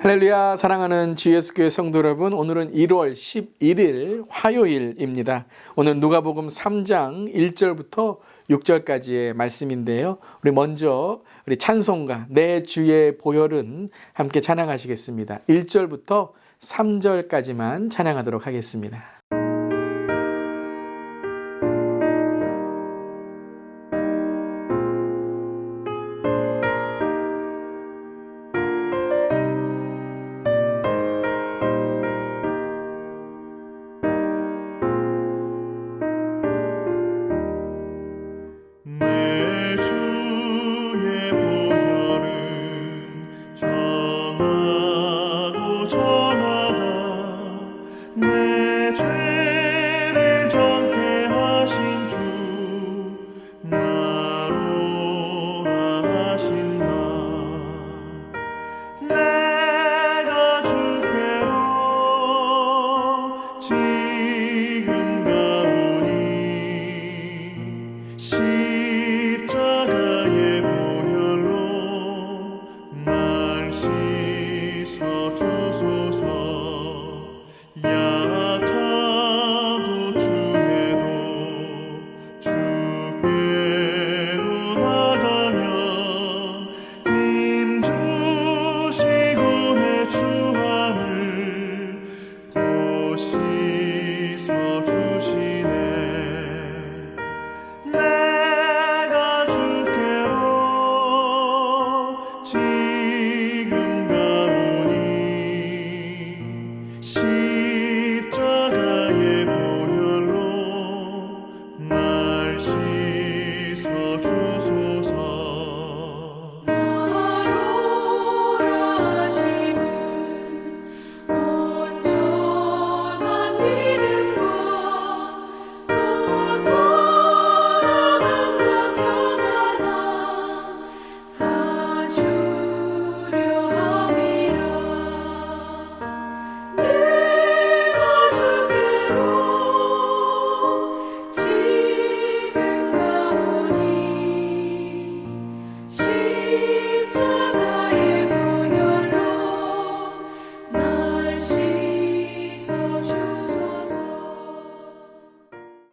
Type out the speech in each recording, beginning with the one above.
할렐루야 사랑하는 GS교회 성도 여러분 오늘은 1월 11일 화요일입니다. 오늘 누가복음 3장 1절부터 6절까지의 말씀인데요. 우리 먼저 우리 찬송가 내 주의 보혈은 함께 찬양하시겠습니다. 1절부터 3절까지만 찬양하도록 하겠습니다.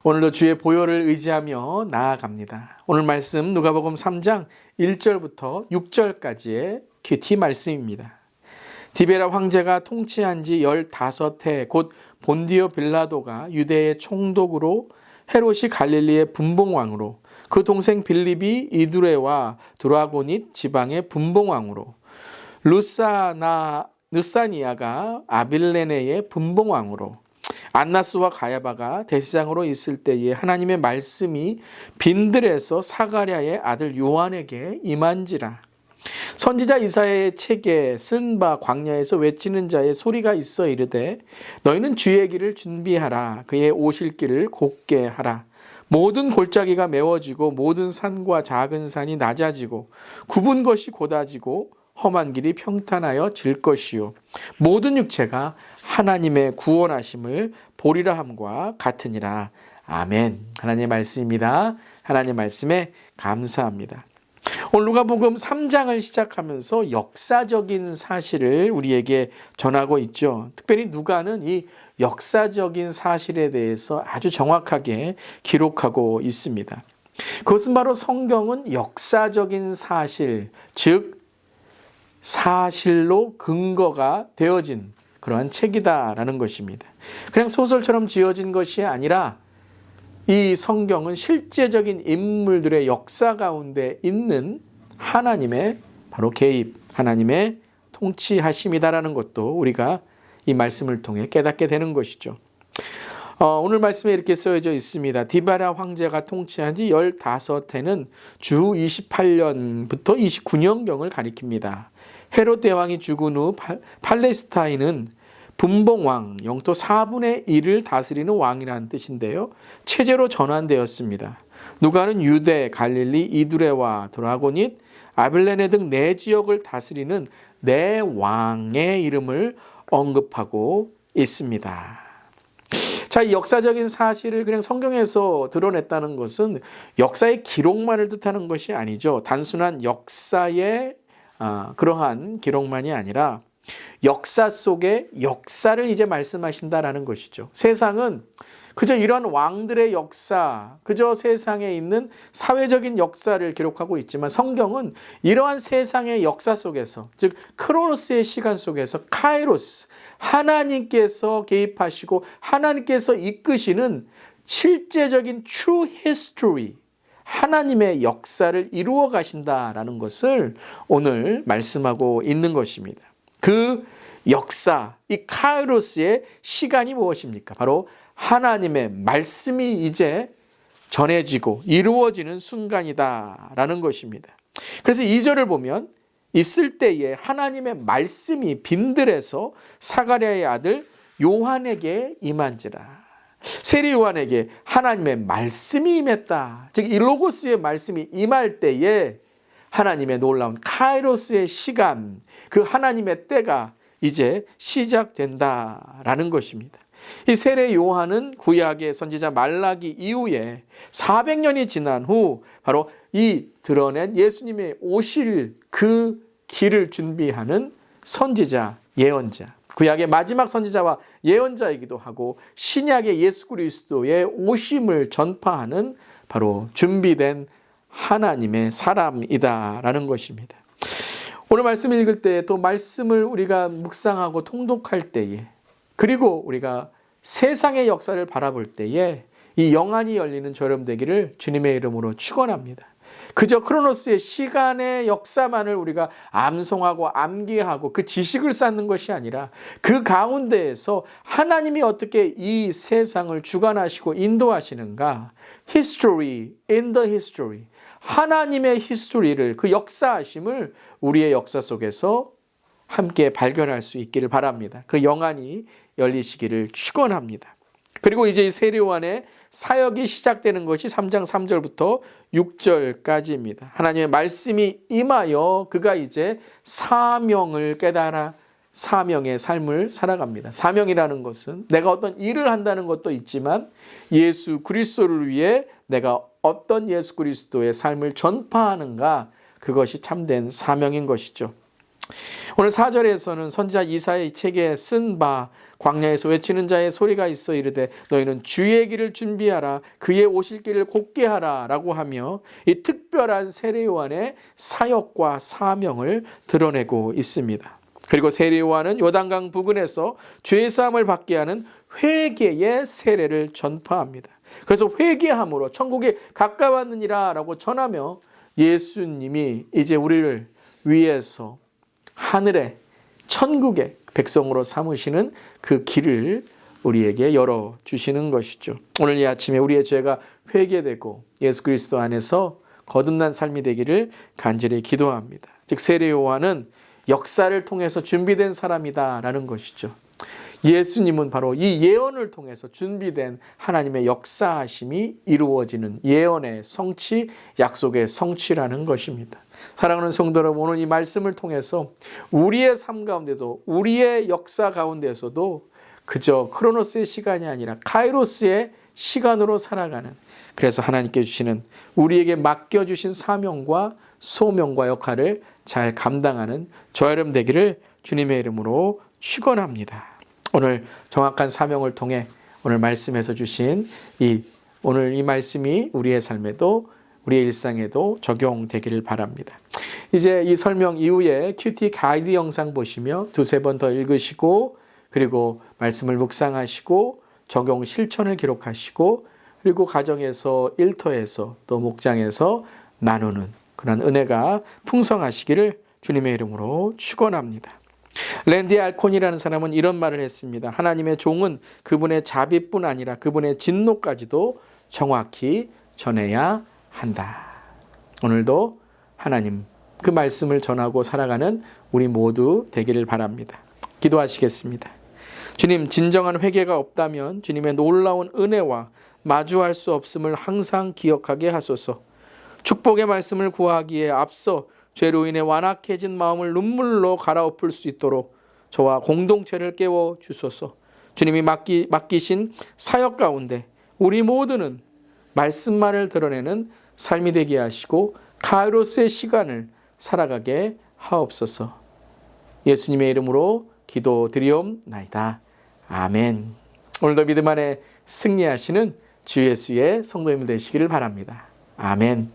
오늘도 주의 보혈을 의지하며 나아갑니다. 오늘 말씀 누가복음 3장 1절부터 6절까지의 큐티 말씀입니다. 디베라 황제가 통치한 지 15해 곧 본디오 빌라도가 유대의 총독으로 헤롯이 갈릴리의 분봉왕으로 그 동생 빌립이 이두레와 드라고닛 지방의 분봉왕으로 루사나 누사니아가 아빌레네의 분봉왕으로 안나스와 가야바가 대시장으로 있을 때에 하나님의 말씀이 빈들에서 사가랴의 아들 요한에게 임한지라. 선지자 이사야의 책에 쓴 바 광야에서 외치는 자의 소리가 있어 이르되 너희는 주의 길을 준비하라. 그의 오실 길을 곱게 하라. 모든 골짜기가 메워지고 모든 산과 작은 산이 낮아지고 굽은 것이 곧아지고 험한 길이 평탄하여 질 것이요. 모든 육체가 하나님의 구원하심을 보리라 함과 같으니라. 아멘. 하나님의 말씀입니다. 하나님 말씀에 감사합니다. 오늘 누가복음 3장을 시작하면서 역사적인 사실을 우리에게 전하고 있죠. 특별히 누가는 이 역사적인 사실에 대해서 아주 정확하게 기록하고 있습니다. 그것은 바로 성경은 역사적인 사실, 즉 사실로 근거가 되어진 그러한 책이다라는 것입니다. 그냥 소설처럼 지어진 것이 아니라 이 성경은 실제적인 인물들의 역사 가운데 있는 하나님의 바로 개입, 하나님의 통치하심이다라는 것도 우리가 이 말씀을 통해 깨닫게 되는 것이죠. 어, 오늘 말씀에 이렇게 쓰여져 있습니다. 디바라 황제가 통치한 지 15해는 주 28년부터 29년경을 가리킵니다. 헤롯 대왕이 죽은 후 팔- 팔레스타인은 분봉왕, 영토 4분의 1을 다스리는 왕이라는 뜻인데요. 체제로 전환되었습니다. 누가는 유대, 갈릴리, 이두레와 드라고닛, 아빌레네 등 네 지역을 다스리는 네 왕의 이름을 언급하고 있습니다. 자, 이 역사적인 사실을 그냥 성경에서 드러냈다는 것은 역사의 기록만을 뜻하는 것이 아니죠. 단순한 역사의 아, 그러한 기록만이 아니라 역사 속의 역사를 이제 말씀하신다라는 것이죠. 세상은 그저 이런 왕들의 역사, 그저 세상에 있는 사회적인 역사를 기록하고 있지만 성경은 이러한 세상의 역사 속에서, 즉 크로노스의 시간 속에서 카이로스, 하나님께서 개입하시고 하나님께서 이끄시는 실제적인 true history, 하나님의 역사를 이루어 가신다라는 것을 오늘 말씀하고 있는 것입니다. 그 역사, 이 카이로스의 시간이 무엇입니까? 바로 하나님의 말씀이 이제 전해지고 이루어지는 순간이다라는 것입니다. 그래서 이절을 보면 있을 때에 하나님의 말씀이 빈들에서 사가랴의 아들 요한에게 임한지라. 세리 요한에게 하나님의 말씀이 임했다. 즉 이 로고스의 말씀이 임할 때에 하나님의 놀라운 카이로스의 시간, 그 하나님의 때가 이제 시작된다라는 것입니다. 이 세례 요한은 구약의 선지자 말라기 이후에 400년이 지난 후 바로 이 드러낸 예수님의 오실 그 길을 준비하는 선지자, 예언자. 구약의 마지막 선지자와 예언자이기도 하고 신약의 예수 그리스도의 오심을 전파하는 바로 준비된 하나님의 사람이다라는 것입니다. 오늘 말씀 읽을 때 또 말씀을 우리가 묵상하고 통독할 때에 그리고 우리가 세상의 역사를 바라볼 때에 이 영안이 열리는 저렴 되기를 주님의 이름으로 축원합니다. 그저 크로노스의 시간의 역사만을 우리가 암송하고 암기하고 그 지식을 쌓는 것이 아니라 그 가운데에서 하나님이 어떻게 이 세상을 주관하시고 인도하시는가 history in the history 하나님의 히스토리를 그 역사하심을 우리의 역사 속에서 함께 발견할 수 있기를 바랍니다. 그 영안이 열리시기를 축원합니다. 그리고 이제 이 세례요한의 사역이 시작되는 것이 3장 3절부터 6절까지입니다. 하나님의 말씀이 임하여 그가 이제 사명을 깨달아 사명의 삶을 살아갑니다. 사명이라는 것은 내가 어떤 일을 한다는 것도 있지만 예수 그리스도를 위해 내가 어떤 예수 그리스도의 삶을 전파하는가 그것이 참된 사명인 것이죠. 오늘 4절에서는 선지자 이사의 책에 쓴 바 광야에서 외치는 자의 소리가 있어 이르되 너희는 주의 길을 준비하라 그의 오실 길을 곧게 하라라고 하며 이 특별한 세례 요한의 사역과 사명을 드러내고 있습니다. 그리고 세례 요한은 요단강 부근에서 죄 사함을 받게 하는 회개의 세례를 전파합니다. 그래서 회개함으로 천국에 가까웠느니라라고 전하며 예수님이 이제 우리를 위해서 하늘에 천국의 백성으로 삼으시는 그 길을 우리에게 열어 주시는 것이죠. 오늘 이 아침에 우리의 죄가 회개되고 예수 그리스도 안에서 거듭난 삶이 되기를 간절히 기도합니다. 즉 세례 요한은 역사를 통해서 준비된 사람이다라는 것이죠. 예수님은 바로 이 예언을 통해서 준비된 하나님의 역사하심이 이루어지는 예언의 성취, 약속의 성취라는 것입니다. 사랑하는 성도 여러분, 오늘 이 말씀을 통해서 우리의 삶 가운데도 우리의 역사 가운데서도 그저 크로노스의 시간이 아니라 카이로스의 시간으로 살아가는 그래서 하나님께 주시는 우리에게 맡겨 주신 사명과 소명과 역할을 잘 감당하는 저 여러분 되기를 주님의 이름으로 축원합니다. 오늘 정확한 사명을 통해 오늘 말씀에서 주신 이 오늘 이 말씀이 우리의 삶에도 우리의 일상에도 적용되기를 바랍니다. 이제 이 설명 이후에 큐티 가이드 영상 보시며 두세 번 더 읽으시고 그리고 말씀을 묵상하시고 적용 실천을 기록하시고 그리고 가정에서 일터에서 또 목장에서 나누는 그런 은혜가 풍성하시기를 주님의 이름으로 축원합니다. 랜디 알콘이라는 사람은 이런 말을 했습니다. 하나님의 종은 그분의 자비뿐 아니라 그분의 진노까지도 정확히 전해야 한다. 오늘도 하나님 그 말씀을 전하고 살아가는 우리 모두 되기를 바랍니다. 기도하시겠습니다. 주님, 진정한 회개가 없다면 주님의 놀라운 은혜와 마주할 수 없음을 항상 기억하게 하소서. 축복의 말씀을 구하기에 앞서 죄로 인해 완악해진 마음을 눈물로 갈아엎을 수 있도록 저와 공동체를 깨워 주소서. 주님이 맡기, 맡기신 사역 가운데 우리 모두는 말씀만을 드러내는 삶이 되게 하시고 카이로스의 시간을 살아가게 하옵소서. 예수님의 이름으로 기도드리옵나이다. 아멘. 오늘도 믿음 안에 승리하시는 주 예수의 성도님 되시기를 바랍니다. 아멘.